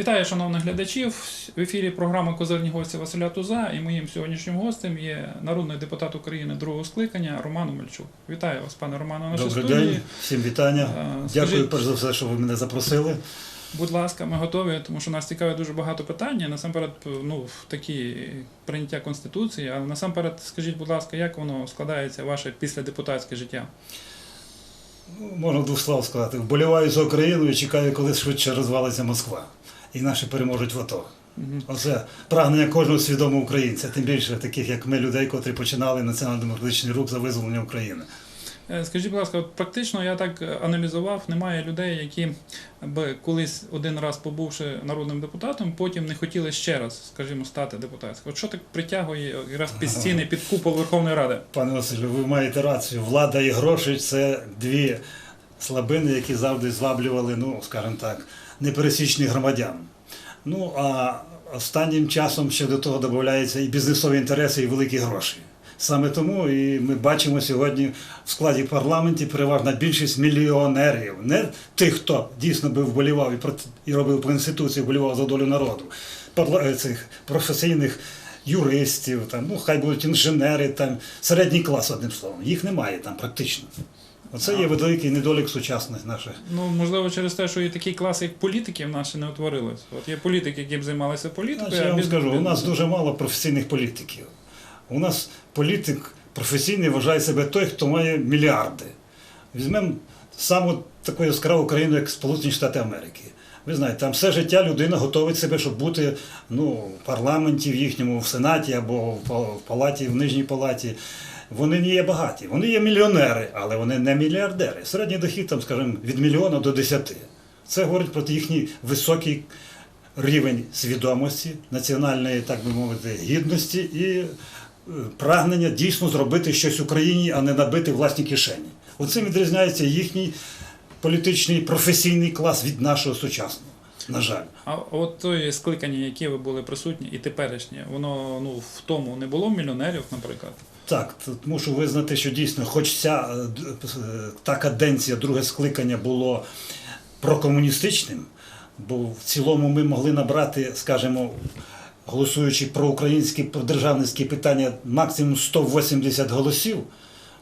Вітаю, шановних глядачів. В ефірі програма Козирні гості Василя Туза і моїм сьогоднішнім гостем є народний депутат України другого скликання Роман Умельчук. Вітаю вас, пане Романе, в нашій Добрий студії. день, всім вітання. Е, Дякую перш за все, що ви мене запросили. Будь ласка, ми готові, тому що нас цікавить дуже багато питань. Насамперед, ну, в такі прийняття Конституції, але насамперед, скажіть, будь ласка, як воно складається ваше післядепутатське життя? Ну, Можна двох слов сказати. Вболіваю за Україну і чекаю, коли швидше розвалиться Москва. І наші переможуть в АТО. Оце прагнення кожного свідомого українця, тим більше таких, як ми, людей, котрі починали національно-демократичний рух за визволення України. Е, Скажіть, будь ласка, от практично я так аналізував, немає людей, які би колись один раз побувши народним депутатом, потім не хотіли ще раз, скажімо, стати депутатським. От що так притягує якраз під стіни, під купол Верховної Ради? Пане Василю, ви маєте рацію. Влада і гроші це дві слабини, які завжди зваблювали, ну, скажімо так, непересічних громадян. Ну, а останнім часом ще до того додаються і бізнесові інтереси, і великі гроші. Саме тому і ми бачимо сьогодні в складі парламенті переважна більшість мільйонерів, не тих, хто дійсно би вболівав і, і робив по конституції, вболівав за долю народу, е, цих професійних юристів, там, ну хай будуть інженери, там, середній клас, одним словом. Їх немає там практично. Оце є великий недолік сучасних наших. Ну, можливо, через те, що і такий клас, як політиків наші не утворилось. От є політики, які б займалися політикою, Значить, я вам скажу, у нас дуже мало професійних політиків. У нас політик професійний вважає себе той, хто має мільярди. Візьмемо саму таку яскраву країну, як Сполучені Штати Америки. Ви знаєте, там все життя людина готовить себе, щоб бути ну, в парламенті в їхньому, в Сенаті або в палаті, в нижній палаті. Вони не є багаті, вони є мільйонери, але вони не мільярдери. Середній дохід, там, скажімо, від мільйона до десяти. Це говорить про їхній високий рівень свідомості, національної, так би мовити, гідності і е, прагнення дійсно зробити щось Україні, а не набити власні кишені. Оцим відрізняється їхній політичний професійний клас від нашого сучасного. На жаль. А от той скликання, які ви були присутні, і теперішнє, воно ну в тому не було мільйонерів, наприклад. Так, мушу визнати, що дійсно, хоч ця е, д- е, та каденція, друге скликання було прокомуністичним, бо в цілому ми могли набрати, скажімо, голосуючи про українські про державницькі питання, максимум 180 голосів.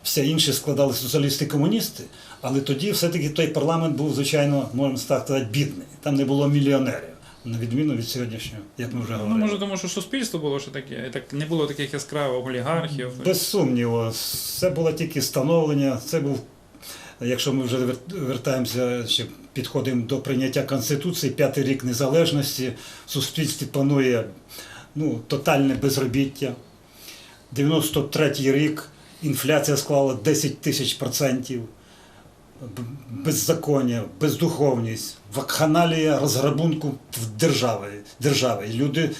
Все інше складали соціалісти-комуністи, але тоді все-таки той парламент був, звичайно, можна так сказати, бідний. Там не було мільйонерів, на відміну від сьогоднішнього, як ми вже Ну, говорили. може, тому що суспільство було ще таке, і так не було таких яскравих олігархів. Без сумніву, це було тільки становлення. Це був, якщо ми вже вертаємося, ще підходимо до прийняття Конституції, п'ятий рік незалежності, в суспільстві панує ну, тотальне безробіття. 93-й рік інфляція склала 10 тисяч процентів. Беззаконня, бездуховність, вакханалія розграбунку в держави. держави. Люди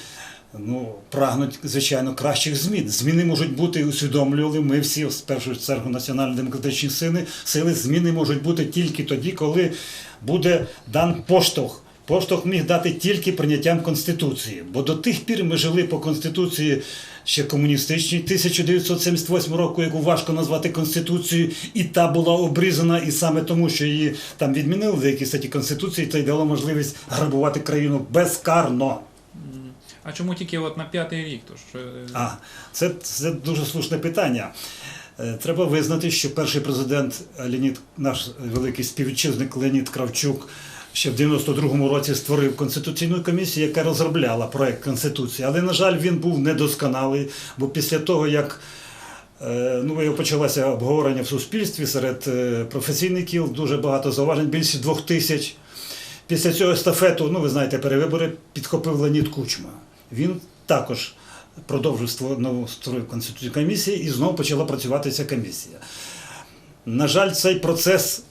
ну, прагнуть, звичайно, кращих змін. Зміни можуть бути, усвідомлювали ми всі, в першу чергу, національно-демократичні сили, сили. Зміни можуть бути тільки тоді, коли буде дан поштовх. Поштовх міг дати тільки прийняттям Конституції. Бо до тих пір ми жили по Конституції ще комуністичній 1978 року, яку важко назвати Конституцією, і та була обрізана, і саме тому, що її там відмінили деякі статті Конституції, це й дало можливість грабувати країну безкарно. А чому тільки от на п'ятий рік? Тож е, А, це, це дуже слушне питання. Е, Треба визнати, що перший президент Леонід, наш великий співвітчизник Леонід Кравчук, ще в 92-му році створив конституційну комісію, яка розробляла проект конституції. Але, на жаль, він був недосконалий, бо після того, як е, ну, почалося обговорення в суспільстві серед е, професійників, дуже багато зауважень, більше двох тисяч. Після цього естафету, ну ви знаєте, перевибори підхопив Леонід Кучма. Він також продовжив створ- створив конституційну комісію і знову почала працювати ця комісія. На жаль, цей процес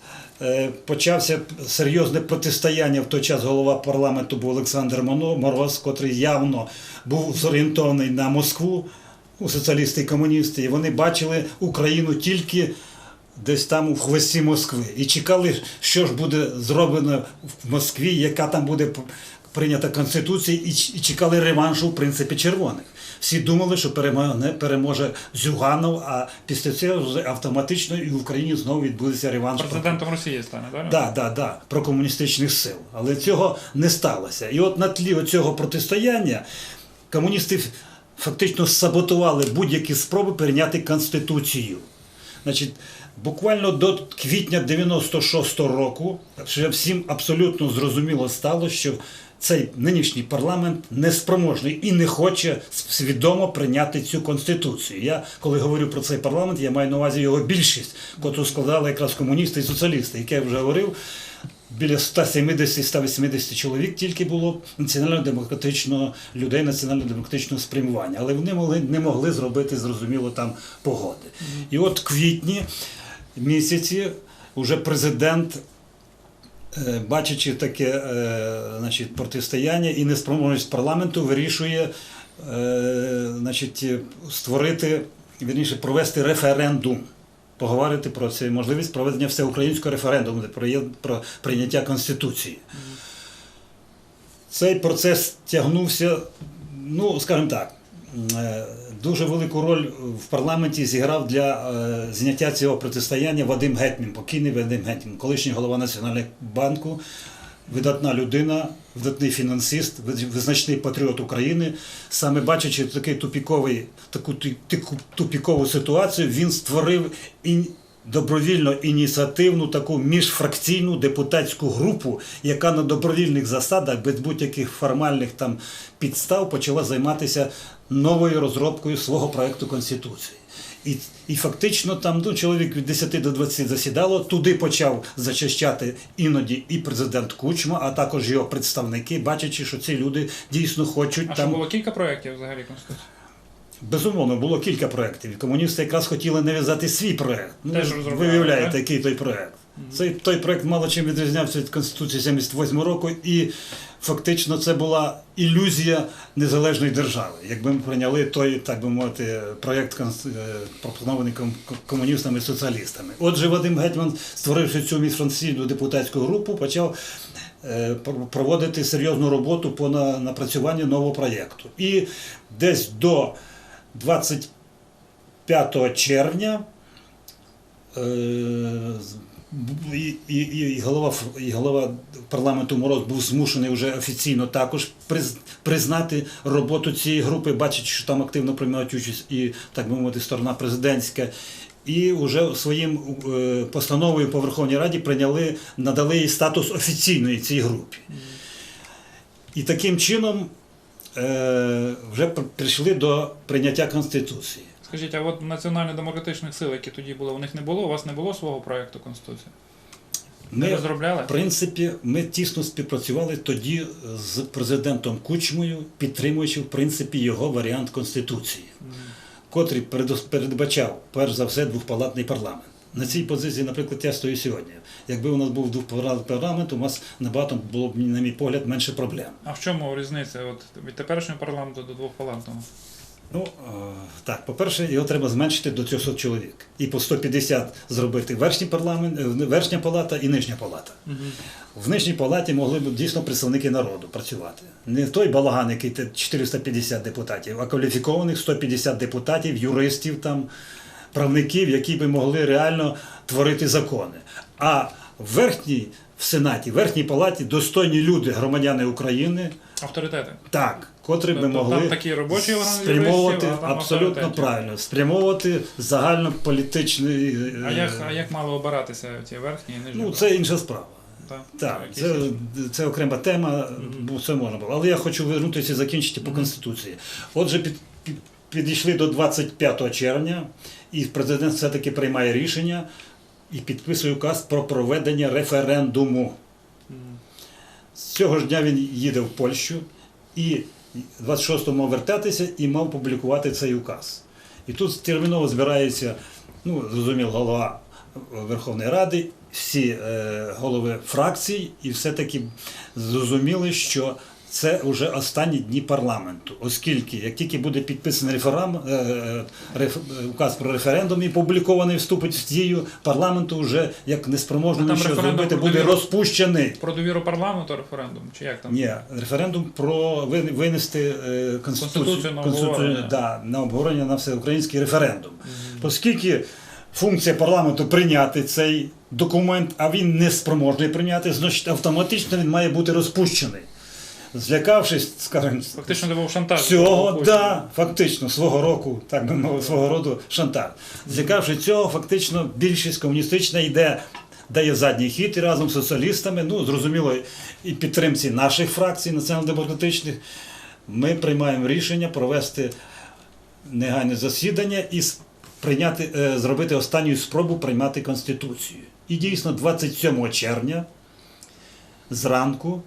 почався серйозне протистояння. В той час голова парламенту був Олександр Мороз, котрий явно був зорієнтований на Москву, у соціалісти і комуністи, і вони бачили Україну тільки десь там у хвості Москви. І чекали, що ж буде зроблено в Москві, яка там буде прийнята Конституція, і чекали реваншу в принципі червоних. Всі думали, що переможе, переможе Зюганов, а після цього автоматично і в Україні знову відбудеться реванш. Президентом Росії стане, так? Да, да, да, прокомуністичних сил. Але цього не сталося. І от на тлі цього протистояння комуністи фактично саботували будь-які спроби прийняти Конституцію. Значить, буквально до квітня 96-го року вже всім абсолютно зрозуміло стало, що цей нинішній парламент неспроможний і не хоче свідомо прийняти цю конституцію. Я коли говорю про цей парламент, я маю на увазі його більшість, яку складали якраз комуністи і соціалісти, як я вже говорив. Біля 170-180 чоловік тільки було національно-демократичного людей національно-демократичного спрямування, але вони могли, не могли зробити зрозуміло там погоди. І от квітні місяці вже президент, бачачи таке е, значить, протистояння і неспроможність парламенту, вирішує е, значить, створити, вірніше, провести референдум. Поговорити про це можливість проведення всеукраїнського референдуму про, прийняття Конституції. Цей процес тягнувся, ну, скажімо так, е, дуже велику роль в парламенті зіграв для е, зняття цього протистояння Вадим Гетмін, покійний Вадим Гетмін, колишній голова Національного банку, видатна людина, видатний фінансист, виз- визначний патріот України. Саме бачачи такий тупіковий, таку таку тупікову ситуацію, він створив і добровільно ініціативну таку міжфракційну депутатську групу, яка на добровільних засадах, без будь-яких формальних там підстав, почала займатися новою розробкою свого проекту Конституції. І, і фактично там ну, чоловік від 10 до 20 засідало. Туди почав зачищати іноді і президент Кучма, а також його представники, бачачи, що ці люди дійсно хочуть А що там. було кілька проєктів взагалі Конституції? Безумовно, було кілька проєктів. Комуністи якраз хотіли нав'язати свій проєкт. Ну, ви виявляєте, який той проєкт. Цей той проєкт мало чим відрізнявся від Конституції 78 року, і фактично це була ілюзія незалежної держави. Якби ми прийняли той, так би мовити, проєкт е, пропонований комуністами і соціалістами. Отже, Вадим Гетьман, створивши цю міжфракційну депутатську групу, почав е, проводити серйозну роботу по на- напрацюванню нового проєкту. І десь до 25 червня е, і, і, і, голова, і голова парламенту Мороз був змушений вже офіційно також приз- признати роботу цієї групи, бачачи, що там активно приймають участь і, так би мовити, сторона президентська. І вже своїм е, постановою по Верховній Раді прийняли, надали їй статус офіційної цій групі. І таким чином е, вже прийшли до прийняття Конституції. Скажіть, а от національно-демократичних сил, які тоді були, у них не було? У вас не було свого проєкту Конституції? Не Ми, розробляли? в принципі, ми тісно співпрацювали тоді з президентом Кучмою, підтримуючи в принципі його варіант Конституції, котрий передос- передбачав перш за все двохпалатний парламент. На цій позиції, наприклад, я стою сьогодні. Якби у нас був двохпалатний парламент, у нас набагато було б, на мій погляд, менше проблем. А в чому різниця от, від теперішнього парламенту до двохпалатного? Ну, так, по-перше, його треба зменшити до 300 чоловік. І по 150 зробити верхній парламент, е, верхня палата і нижня палата. В нижній палаті могли б дійсно представники народу працювати. Не той балаган, який 450 депутатів, а кваліфікованих 150 депутатів, юристів там, правників, які би могли реально творити закони. А в верхній в Сенаті, в верхній палаті достойні люди, громадяни України, Авторитети. так, котрі би Тобто могли там такі робочі спрямовувати а там абсолютно правильно, спрямовувати загальнополітичний. е, А як, а як мало обиратися ті верхні і нижні? Ну, це інша справа. Так, Так, це, це окрема тема, бо це можна було. Але я хочу вернутися і закінчити по Конституції. Отже, під, під, підійшли до 25 червня, і президент все-таки приймає рішення і підписує указ про проведення референдуму. З цього ж дня він їде в Польщу і 26-го мав вертатися і мав публікувати цей указ. І тут терміново збирається, ну, зрозуміло, голова Верховної Ради, всі е, голови фракцій, і все-таки зрозуміли, що це вже останні дні парламенту, оскільки як тільки буде підписаний реферам, е, е, реф- указ про референдум і публікований вступить в дію, парламенту вже як там що зробити, буде довіру? розпущений. Про довіру парламенту референдум, чи як там? Ні, референдум про винести е, конституцію, Конституцію на обговорення. да, на обговорення на всеукраїнський референдум. Оскільки функція парламенту прийняти цей документ, а він не спроможний прийняти, значить автоматично він має бути розпущений. Злякавшись, скажімо, Фактично це був шантаж. Цього, да, фактично, свого року, так би мовити, свого роду шантаж. Злякавши цього, фактично більшість комуністична йде, дає задній хід і разом з соціалістами, ну, зрозуміло, і підтримці наших фракцій націонал-демократичних, ми приймаємо рішення провести негайне засідання і прийняти, е, зробити останню спробу приймати Конституцію. І дійсно, 27 червня зранку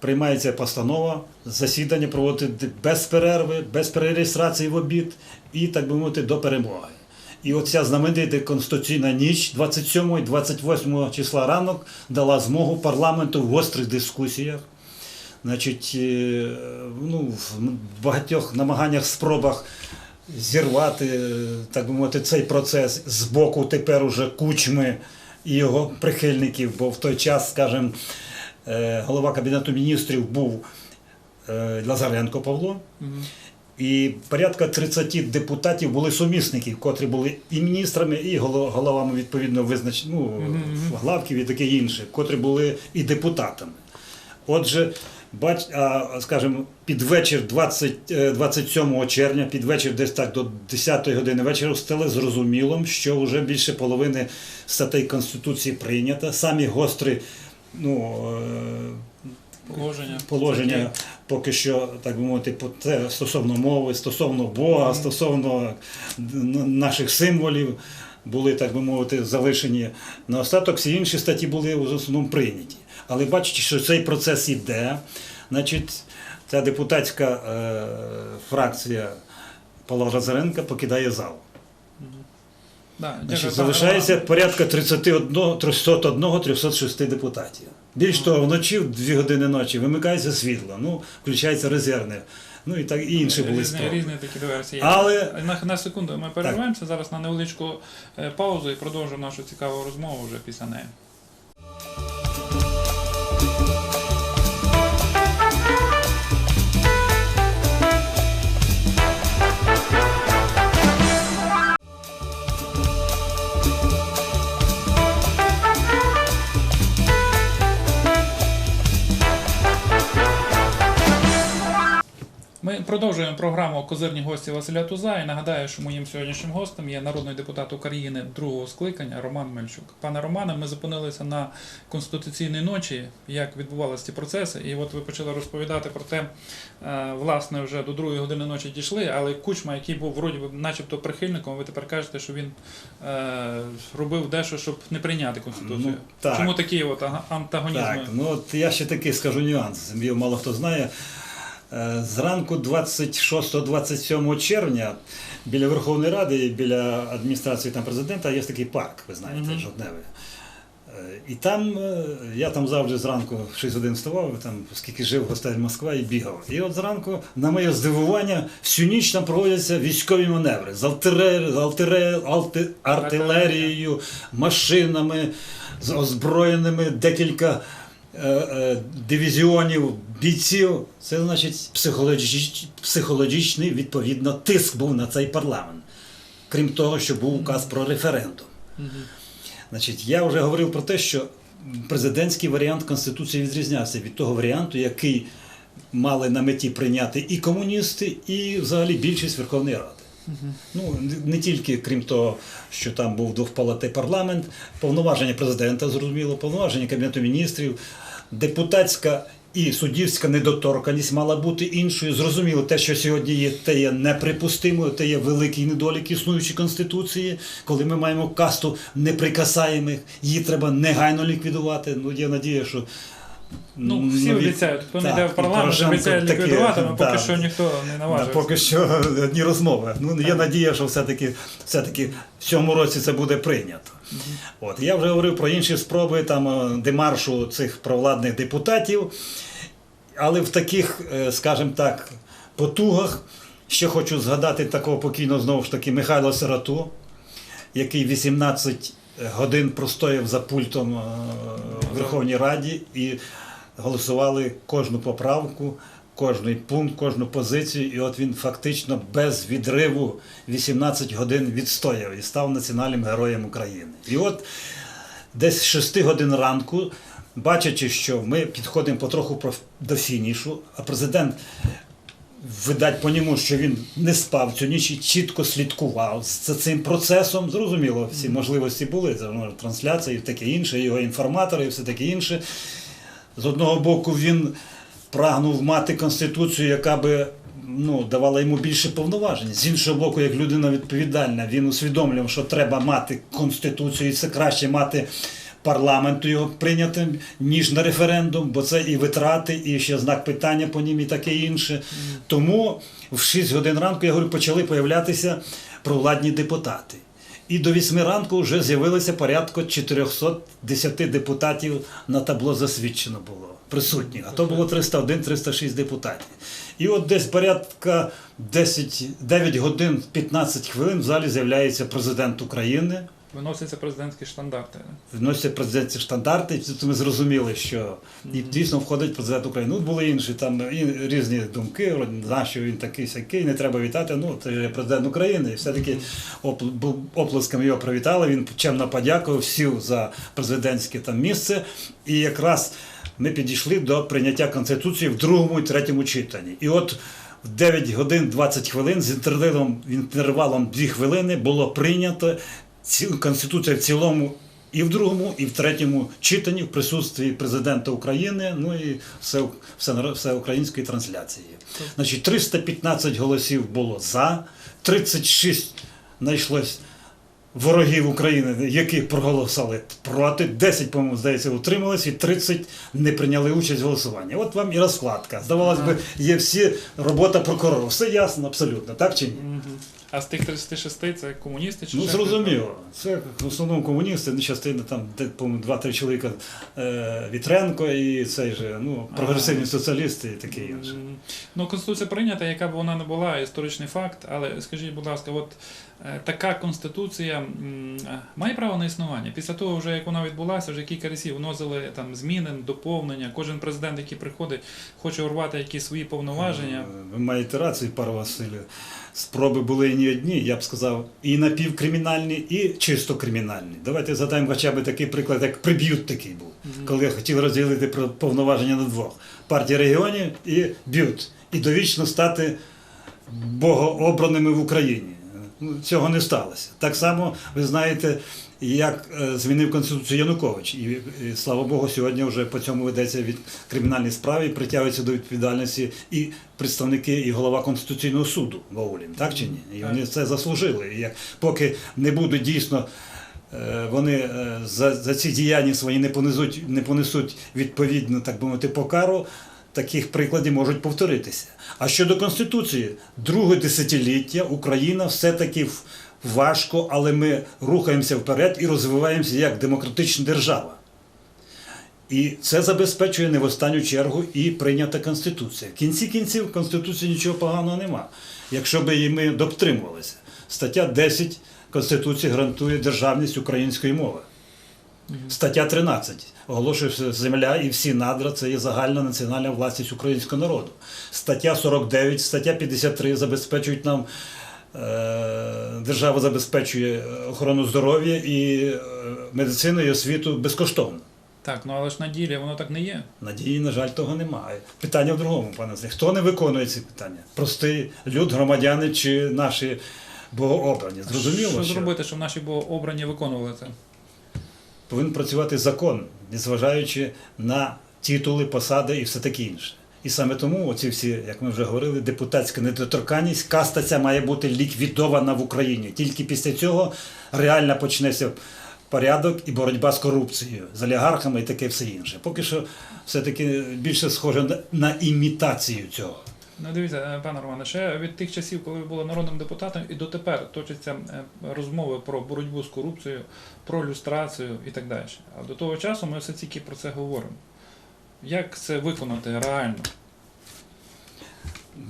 приймається постанова, засідання проводити без перерви, без перереєстрації в обід і, так би мовити, до перемоги. І оця знаменита конституційна ніч 27 і 28 числа ранок дала змогу парламенту в гострих дискусіях. Значить, е, ну, в багатьох намаганнях, спробах зірвати, е, так би мовити, цей процес з боку тепер уже кучми і його прихильників, бо в той час, скажімо, голова Кабінету міністрів був е, Лазаренко Павло. І порядка 30 депутатів були сумісники, котрі були і міністрами, і головами відповідно визнач... ну, главків і таке інше, котрі були і депутатами. Отже, бач, а, скажімо, під вечір 20, е, 27 червня, під вечір десь так до 10 години вечора стало зрозуміло, що вже більше половини статей Конституції прийнято. Самі гострі ну, е, Положення. положення поки що, так би мовити, стосовно мови, стосовно Бога, стосовно наших символів були, так би мовити, залишені на остаток. Всі інші статті були в основному прийняті. Але бачите, що цей процес іде, значить, ця депутатська е, фракція Павла Лазаренка покидає зал. Значить, залишається порядка 301, 306 депутатів. Більш того, вночі в 2 години ночі вимикається світло, ну, включається резервне, ну і так і інші були різні, різні такі диверсії. Але- на, на секунду ми перерваємося зараз на невеличку е, паузу і продовжимо нашу цікаву розмову вже після неї. Ми продовжуємо програму Козирні гості Василя Туза. І нагадаю, що моїм сьогоднішнім гостем є народний депутат України другого скликання Роман Мельчук. Пане Романе, ми зупинилися на конституційній ночі, як відбувалися ці процеси. І от ви почали розповідати про те, е, власне, вже до другої години ночі дійшли, але Кучма, який був вроді начебто прихильником, ви тепер кажете, що він е, робив дещо, щоб не прийняти конституцію. Ну, так. Чому такі от антагонізми? Так, ну от я ще таки скажу нюанс, мало хто знає. Е, Зранку 26-27 червня біля Верховної Ради і біля адміністрації там президента є такий парк, ви знаєте, Мгм. жовтневий. Е, І там е, я там завжди зранку в 6 годин вставав, там, оскільки жив гостель Москва і бігав. І от зранку, на моє здивування, всю ніч там проводяться військові маневри з, артилер... артилерією, машинами, з озброєними декілька дивізіонів бійців. Це значить психологіч... психологічний відповідно тиск був на цей парламент. Крім того, що був указ про референдум. Значить, я вже говорив про те, що президентський варіант Конституції відрізнявся від того варіанту, який мали на меті прийняти і комуністи, і взагалі більшість Верховної Ради. Ну, не- тільки крім того, що там був двохпалатий парламент, повноваження президента, зрозуміло, повноваження Кабінету міністрів, депутатська і суддівська недоторканність мала бути іншою. Зрозуміло, те, що сьогодні є, те є неприпустимо, те є великий недолік існуючої конституції, коли ми маємо касту неприкасаємих, її треба негайно ліквідувати. Ну, є надія, що Ну, всі нові- обіцяють, хто не Так, йде в парламент, обіцяє ліквідувати, але поки да. що ніхто не наважився. поки що одні розмови. Ну, є надія, що все-таки, все-таки в цьому році це буде прийнято. От. Я вже говорив про інші спроби там, е, демаршу цих провладних депутатів. але в таких, е, скажімо так, потугах ще хочу згадати такого покійного знову ж таки Михайла Сироту, який 18 годин простояв за пультом е, в Верховній Раді і голосували кожну поправку, кожний пункт, кожну позицію. І от він фактично без відриву 18 годин відстояв і став національним героєм України. І от десь з 6 годин ранку, бачачи, що ми підходимо потроху до фінішу, а президент. Видать по ньому, що він не спав цю ніч і чітко слідкував за цим процесом. Зрозуміло, всі можливості були, це ну, трансляції і таке інше, його інформатори і все таке інше. З одного боку, він прагнув мати конституцію, яка би ну, давала йому більше повноважень. З іншого боку, як людина відповідальна, він усвідомлював, що треба мати конституцію, і це краще мати парламенту його прийнятим, ніж на референдум, бо це і витрати, і ще знак питання по ним, і таке інше. Тому в 6 годин ранку, я говорю, почали появлятися провладні депутати. І до 8 ранку вже з'явилося порядку 410 депутатів на табло засвідчено було присутніх. А то було 301-306 депутатів. І от десь порядка 10, 9 годин 15 хвилин в залі з'являється президент України. Виносяться президентські штандарти. Вносять президентські штандарти, і тут ми зрозуміли, що і дійсно входить президент України. Ну, були інші там і різні думки, вроде, на він такий сякий, не треба вітати. Ну, це ж президент України. І все-таки опл- оплесками його привітали. Він чемно подякував, сів за президентське там місце. І якраз ми підійшли до прийняття Конституції в другому і третьому читанні. І от в 9 годин 20 хвилин з інтервалом, інтервалом 2 хвилини було прийнято Конституція в цілому і в другому, і в третьому читанні в присутстві президента України, ну і все, все, всеукраїнської трансляції. Значить, 315 голосів було за, 36 знайшлось ворогів України, які проголосували проти, 10, по-моєму, здається, утримались, і 30 не прийняли участь в голосуванні. От вам і розкладка. Здавалось би, є всі робота прокурору. Все ясно, абсолютно, так чи ні? А з тих 36 це комуністи чи Ну, ще зрозуміло. Це в основному комуністи, ну, частина там, де, по-моєму, два-три чоловіка е, Вітренко і цей же, ну, прогресивні соціалісти і таке інше. М, Ну, конституція прийнята, яка б вона не була, історичний факт. Але скажіть, будь ласка, от е, така конституція м, е, має право на існування. Після того, вже як вона відбулася, вже кілька разів вносили там зміни, доповнення. Кожен президент, який приходить, хоче урвати якісь свої повноваження. Е, Ви маєте рацію, пане Василю. Спроби були і не одні, я б сказав, і напівкримінальні, і чисто кримінальні. Давайте згадаємо хоча б такий приклад, як приб'ют такий був, коли хотіли розділити про- повноваження на двох: партія регіонів і б'ют. І довічно стати богообраними в Україні. Ну, Цього не сталося. Так само, ви знаєте, як е, змінив Конституцію Янукович. І, і слава Богу, сьогодні вже по цьому ведеться від кримінальної справи притягуються до відповідальності і представники, і голова Конституційного суду Ваулін, так чи ні? І вони це заслужили. І як, поки не будуть дійсно. е, Вони е, за, за ці діяння свої не понесуть, не понесуть відповідно, так би мовити, покару, таких прикладів можуть повторитися. А щодо Конституції, друге десятиліття Україна все-таки в- важко, але ми рухаємося вперед і розвиваємося як демократична держава. І це забезпечує не в останню чергу і прийнята Конституція. В кінці кінців в Конституції нічого поганого нема, якщо би її ми дотримувалися. Стаття 10 Конституції гарантує державність української мови. Стаття 13 оголошує, що земля і всі надра це є загальна національна власність українського народу. Стаття 49, стаття 53 забезпечують нам. Е, Держава забезпечує охорону здоров'я і е, медицину і освіту безкоштовно. Так, ну але ж на ділі воно так не є. Надії, на жаль, того немає. Питання в другому, пане Злі. Хто не виконує ці питання? Простий люд, громадяни чи наші богообрані? Зрозуміло, що що зробити, щоб наші було обрані виконували це? повинен працювати закон, незважаючи на титули, посади і все таке інше. І саме тому оці всі, як ми вже говорили, депутатська недоторканність, каста ця має бути ліквідована в Україні. Тільки після цього реально почнеться порядок і боротьба з корупцією, з олігархами і таке все інше. Поки що все-таки більше схоже на, імітацію цього. Ну, дивіться, е, пане Романе, ще від тих часів, коли ви були народним депутатом, і дотепер точаться е, розмови про боротьбу з корупцією, про люстрацію і так далі. А до того часу ми все тільки про це говоримо. Як це виконати реально?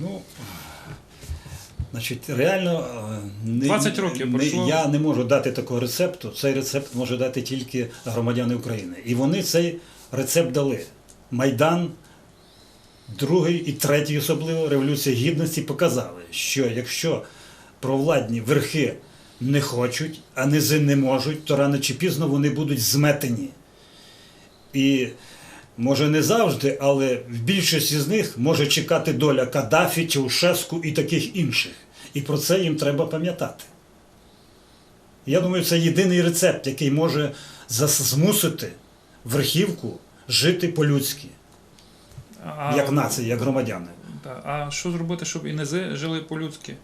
Ну, значить, реально е, не, 20 років не- пройшло. я не можу дати такого рецепту. Цей рецепт може дати тільки громадяни України. І вони цей рецепт дали. Майдан, другий і третій особливо Революція Гідності показали, що якщо провладні верхи не хочуть, а низи не можуть, то рано чи пізно вони будуть зметені. І може не завжди, але в більшості з них може чекати доля Каддафі, Чаушеску і таких інших. І про це їм треба пам'ятати. Я думаю, це єдиний рецепт, який може змусити верхівку жити по-людськи, як нація, як громадяни. а що зробити, щоб і низи жили по-людськи?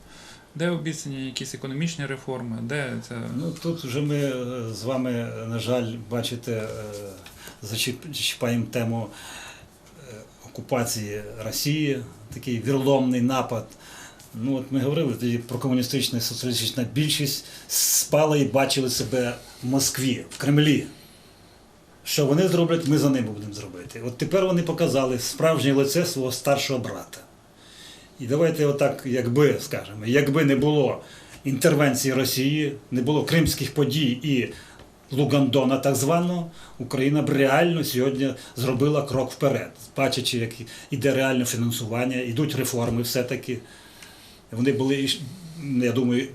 Де обіцяні якісь економічні реформи? Де це? Ну тут вже ми е, з вами, е, на жаль, бачите, е, зачіпаємо тему е, окупації Росії, такий вірломний напад. Ну от ми говорили тоді про комуністичну і соціалістичну більшість спали і бачили себе в Москві, в Кремлі. Що вони зроблять, ми за ними будемо зробити. От тепер вони показали справжнє лице свого старшого брата. І давайте отак, якби, скажемо, якби не було інтервенції Росії, не було кримських подій і Лугандона так званого, Україна б реально сьогодні зробила крок вперед, бачачи, як іде реальне фінансування, йдуть реформи все-таки. Вони були, я думаю,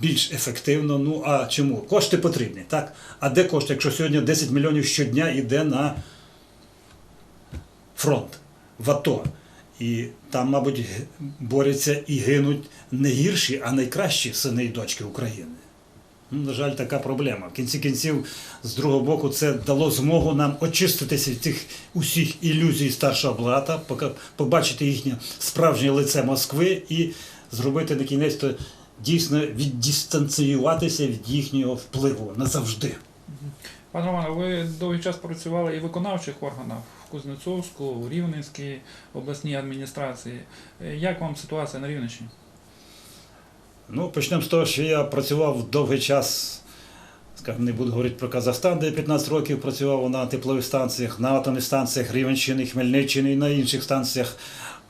більш ефективно. Ну а чому? Кошти потрібні, так? А де кошти, якщо сьогодні 10 мільйонів щодня йде на фронт в АТО? І там, мабуть, борються і гинуть не гірші, а найкращі сини і дочки України. Ну, на жаль, така проблема. В кінці кінців, з другого боку, це дало змогу нам очиститися від цих усіх ілюзій старшого пока- побачити їхнє справжнє лице Москви і зробити на кінець то дійсно віддистанціюватися від їхнього впливу назавжди. Пане Романе, ви довгий час працювали і в виконавчих органах в Кузнецовську, у Рівненській обласній адміністрації. Як вам ситуація на Рівненщині? Ну, почнемо з того, що я працював довгий час, скажімо, не буду говорити про Казахстан, де 15 років працював на теплових станціях, на атомних станціях Рівенщини, Хмельниччини і на інших станціях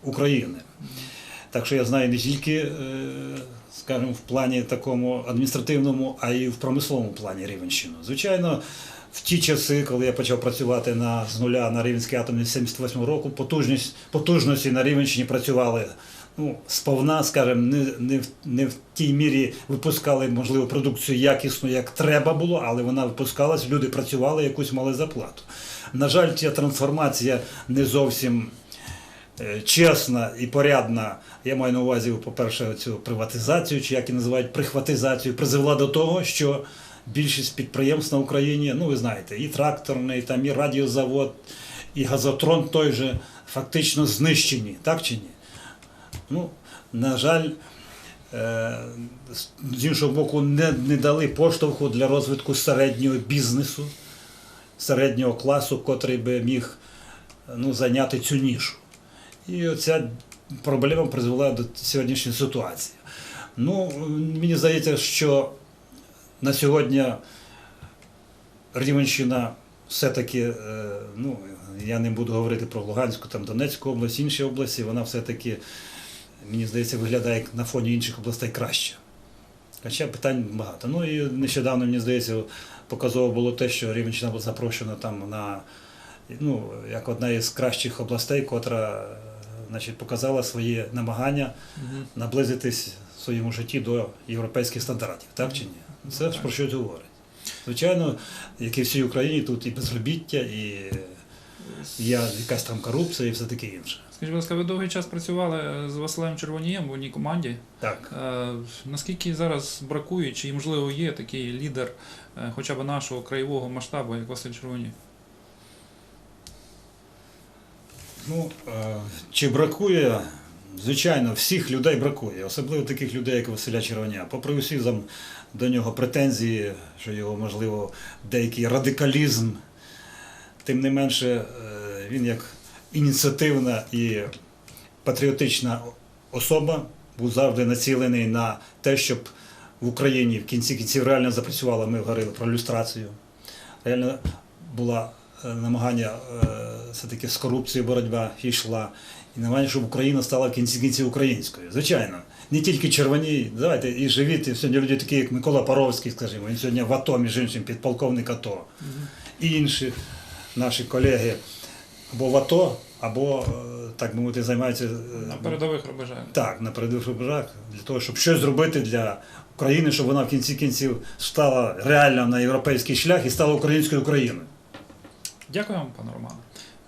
України. Так що я знаю не тільки, е, скажімо, в плані такому адміністративному, а й в промисловому плані Рівенщину. Звичайно, в ті часи, коли я почав працювати на, з нуля на Рівненській атомній 78 року, потужність, потужності на Рівенщині працювали ну, сповна, скажімо, не, не, в, не в тій мірі випускали, можливо, продукцію якісну, як треба було, але вона випускалась, люди працювали, якусь мали зарплату. На жаль, ця трансформація не зовсім е, чесна і порядна, я маю на увазі, по-перше, цю приватизацію, чи як її називають прихватизацію, призвела до того, що більшість підприємств на Україні, ну ви знаєте, і тракторний, там, і радіозавод, і газотрон той же фактично знищені, так чи ні? Ну, на жаль, е, з- іншого боку, не, не дали поштовху для розвитку середнього бізнесу, середнього класу, котрий би міг ну, зайняти цю нішу. І оця проблема призвела до сьогоднішньої ситуації. Ну, мені здається, що на сьогодні Рівенщина все-таки, е, ну, я не буду говорити про Луганську, там Донецьку область, інші області, вона все-таки, мені здається, виглядає на фоні інших областей краще. Хоча питань багато. Ну і нещодавно, мені здається, показово було те, що Рівенщина була запрошена там на ну, як одна із кращих областей, котра значить, показала свої намагання наблизитись в своєму житті до європейських стандартів, так чи ні? Це ж про щось говорить. Звичайно, як і всій Україні, тут і безробіття, і є якась там корупція і все таке інше. Скажіть, будь ласка, ви довгий час працювали з Василем Червонієм в одній команді. Так. Е, Наскільки зараз бракує, чи можливо є такий лідер е, хоча б нашого краєвого масштабу, як Василь Червоній? Ну, е, чи бракує? Звичайно, всіх людей бракує, особливо таких людей, як Василя Червоня. Попри усі там до нього претензії, що його, можливо, деякий радикалізм, тим не менше, е, він як ініціативна і патріотична особа був завжди націлений на те, щоб в Україні в кінці кінців реально запрацювала, ми говорили про люстрацію. Реально була е, намагання е, все-таки з корупцією боротьба йшла. І немає, щоб Україна стала в кінці кінці українською. Звичайно, не тільки червоні, давайте і живіт, і сьогодні люди такі, як Микола Паровський, скажімо, він сьогодні в АТО, між іншим, підполковник АТО. І інші наші колеги або в АТО, або, е, так би мовити, займаються е, На передових рубежах. так, на передових рубежах, для того, щоб щось зробити для України, щоб вона в кінці кінців стала реально на європейський шлях і стала українською Україною. Дякую вам, пане Романе.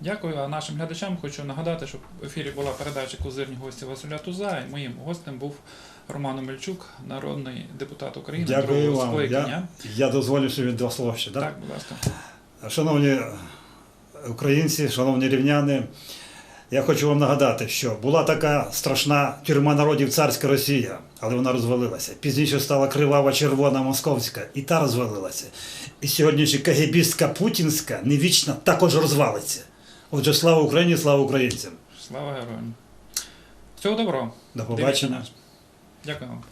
Дякую. А нашим глядачам хочу нагадати, що в ефірі була передача Козирні гості Василя Туза. І моїм гостем був Роман Омельчук, народний депутат України Дякую вам. Я, я дозволю собі два слова ще. Так, Так? будь ласка. Шановні українці, шановні рівняни, я хочу вам нагадати, що була така страшна тюрма народів царська Росія, але вона розвалилася. Пізніше стала кривава червона московська, і та розвалилася. І сьогоднішня кагебістська путінська невічна також розвалиться. Отже, слава Україні, слава українцям. Слава героям. Всього доброго. До побачення. Дякую вам.